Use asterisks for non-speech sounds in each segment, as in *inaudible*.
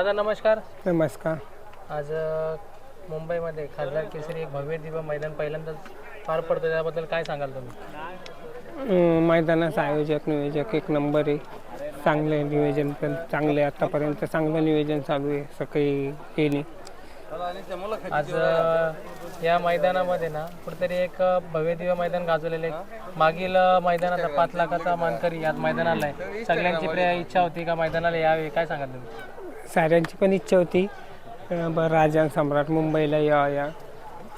दादा नमस्कार. नमस्कार. आज मुंबईमध्ये खासदार केसरी एक भव्य दिव्य मैदान पहिल्यांदाच पार पडतं त्याबद्दल काय सांगाल तुम्ही? मैदानाचा आयोजक नियोजक एक नंबर आहे. चांगले नियोजन पण. चांगले आतापर्यंत चांगलं नियोजन चालू आहे. सकाळी येणे आज या मैदानामध्ये ना कुठेतरी एक भव्य दिव्य मैदान गाजवलेलं आहे. मागील अ, मैदानाचा पाच लाखाचा मानकरी आज मैदानाला आहे. सगळ्यांची इच्छा होती का मैदानाला यावे? काय सांगाल तुम्ही? साऱ्यांची पण इच्छा होती. बरं राजा आणि सम्राट मुंबईला या या.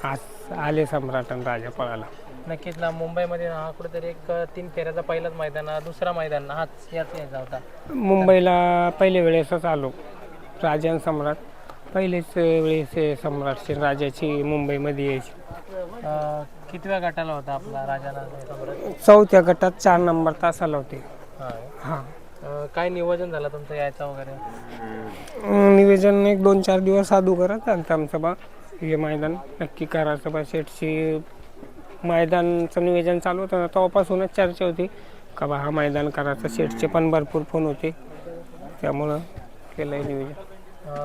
आज आले सम्राट आणि राजा पळाला. नक्कीच ना मुंबईमध्ये ना हा कुठेतरी एक तीन फेऱ्याचा पहिलाच मैदान दुसरा मैदान हाच याच यायचा होता. मुंबईला पहिले वेळेसच आलो. राजा आणि सम्राट. पहिलेच वेळेस हे सम्राटची राजाची मुंबईमध्ये यायची. अ, कितव्या गटाला होता आपला राजाना सम्राट? चौथ्या गटात चार नंबर तासाला होते. हा. हां. अ, काय नियोजन झालं तुमचं यायचं वगैरे? अं, नियोजन एक दोन चार दिवस अगोदरच आलं आमचं बा. हे मैदान नक्की करायचं बा. शेटची मैदानचं नियोजन चालू होतं ना तेव्हापासूनच चर्चा होती. का बा हा मैदान करायचं. शेटचे पण भरपूर फोन होते. त्यामुळं केलं आहे नियोजन अ,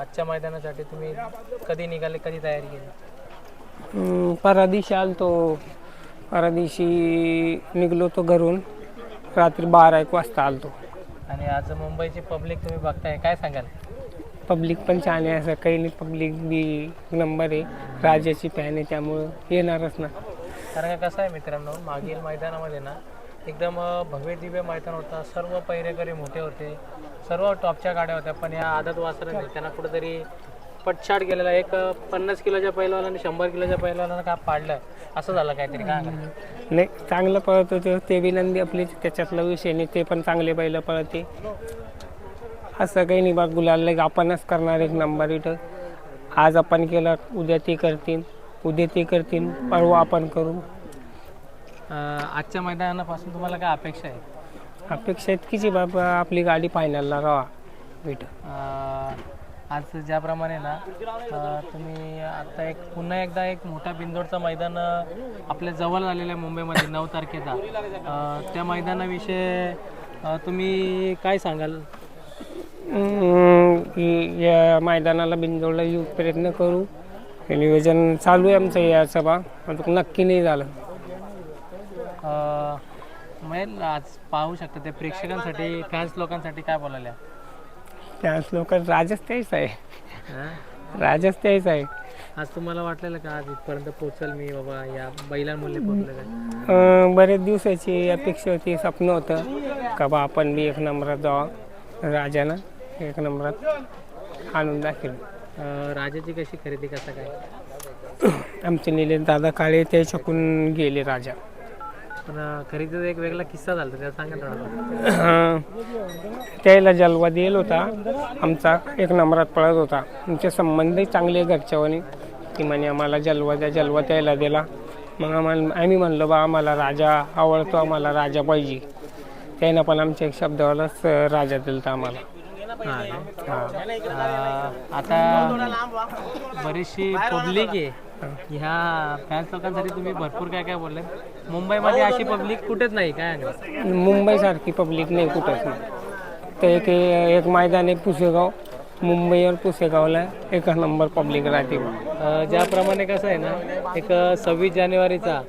आजच्या मैदानासाठी तुम्ही कधी निघाले कधी तयारी केली? अं, परा दिवशी आलो तो परा दिवशी निघलो तो घरून. रात्री बारा एक वाजता आलतो. आणि आज मुंबईची पब्लिक तुम्ही बघताय काय सांगाल? पब्लिक पण छान आहे असं काही नाही पब्लिक बी नंबर आहे. राजाची फॅन आहे त्यामुळं येणारच ना. कारण का कसं आहे मित्रांनो मागील मैदानामध्ये ना एकदम भव्य दिव्य मैदान होता. सर्व पहिरेकरी मोठे होते. सर्व टॉपच्या गाड्या होत्या पण या आदत वासराने त्यांना कुठेतरी पटशाट गेलेला एक पन्नास किलोच्या पहिलवानाने शंभर किलोच्या पहिलवानानं का पाडलं. असं झालं काहीतरी काय? नाही. चांगलं पळत होते ते बी नंदी आपली त्याच्यातला विषय नाही. ते पण चांगले बैल पळते. असं काही नाही बा गुलाल आपणच करणार एक नंबर इथं. आज आपण केलं उद्या ते करतील. उद्या ते करतील. परवा आपण करू अ, आजच्या मैदानापासून तुम्हाला काय अपेक्षा आहे अपेक्षा इतकीच आहे बाबा आपली गाडी फायनलला राहा इथं अ, आज ज्याप्रमाणे ना तुम्ही आता एक पुन्हा एकदा एक मोठा बिंदोडचं मैदान आपल्या जवळ झालेलं आहे मुंबईमध्ये नऊ तारखेचा. त्या मैदानाविषयी तुम्ही काय सांगाल? या मैदानाला बिंजोडला येऊ प्रयत्न करू. हे नियोजन चालू आहे आमचं याचं बा पण नक्की नाही झालं. अ, महेल आज पाहू शकता त्या प्रेक्षकांसाठी फॅन्स लोकांसाठी काय बोलायला? त्याच लोक राजच तेच आहे. राजच तेच आहे. आज तुम्हाला वाटलेलं का आज इथपर्यंत पोहोचल मी बाबा या बैलांमुळे अं, बरेच दिवसाची अपेक्षा होती स्वप्न होतं. का बा आपण बी एक नंबरात जावा. राजानं एक नंबरात आणून दाखल. राजाची कशी खरेदी कसं काय? *clears throat* आमचे निलेश दादा काळे ते शकून गेले राजा. पण खरेदीचा एक वेगळा किस्सा झाला त्याला सांगा *clears throat* त्याला जलवा दिला होता. आमचा एक नंबरात पळत होता. आमचे संबंधही चांगले घरच्यावानी. की म्हणे आम्हाला जलवा द्या जलवा त्याला दिला. मग आम्हाला आम्ही म्हणलो बा आम्हाला राजा आवडतो आम्हाला राजा पाहिजे. त्यानं पण आमच्या एक शब्दावरच अं, राजा दिलता आम्हाला. हा. काय? हा अ, आता बरीचशी पब्लिक आहे. ह्या फॅन्स लोकांसाठी तुम्ही भरपूर काय काय बोलले. मुंबईमध्ये अशी पब्लिक कुठेच नाही काय? मुंबईसारखी पब्लिक नाही कुठंच नाही. तर एक एक मैदान आहे पुसेगाव मुंबईवर पुसेगावला एक नंबर पब्लिक राहते. अ, ज्याप्रमाणे कसं आहे ना एक सव्वीस जानेवारीचा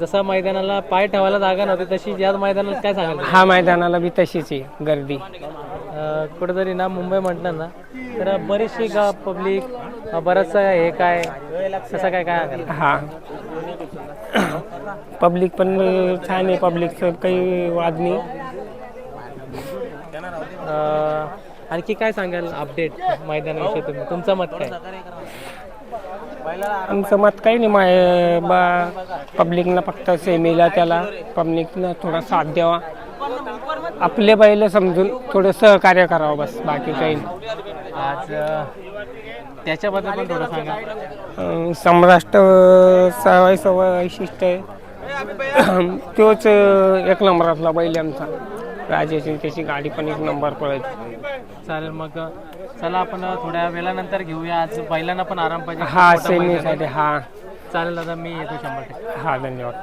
जसा मैदानाला पाय ठेवायला जागा नव्हती तशी याच मैदानाला काय सांगाल? हा मैदानाला बी तशीच आहे गर्दी. अ, कुठेतरी ना मुंबई म्हटलं ना तर बरीचशी गा पब्लिक बरंचसं हे काय तसं काय काय सांगाल? हा. पब्लिक पण छान आहे पब्लिकचं काही वाद नाही. आणखी काय सांगाल अपडेट मैदानाविषयी तुम्ही? तुमचं मत काय? आमचं मत काही नाही माय बा पब्लिकनं फक्त सेमीला त्याला पब्लिकनं थोडा साथ द्यावा. आपले बैल समजून थोडं सहकार्य करावं बस बाकी काही नाही. आज त्याच्याबद्दल पण थोडं सांगा. अं, सम्राष्ट सवय सवय वैशिष्ट्य आहे. *clears throat* तोच एक नंबरातला बैल आहे आमचा. राजाची त्याची गाडी पण एक नंबर पळायची चालेल मग चला आपण थोड्या वेळानंतर घेऊया. आज बैलांना पण आराम पाहिजे. हा मोठं आहे. सेमीसाठी हा. चालेल दादा मी येतो शंभर टक्के. हा धन्यवाद.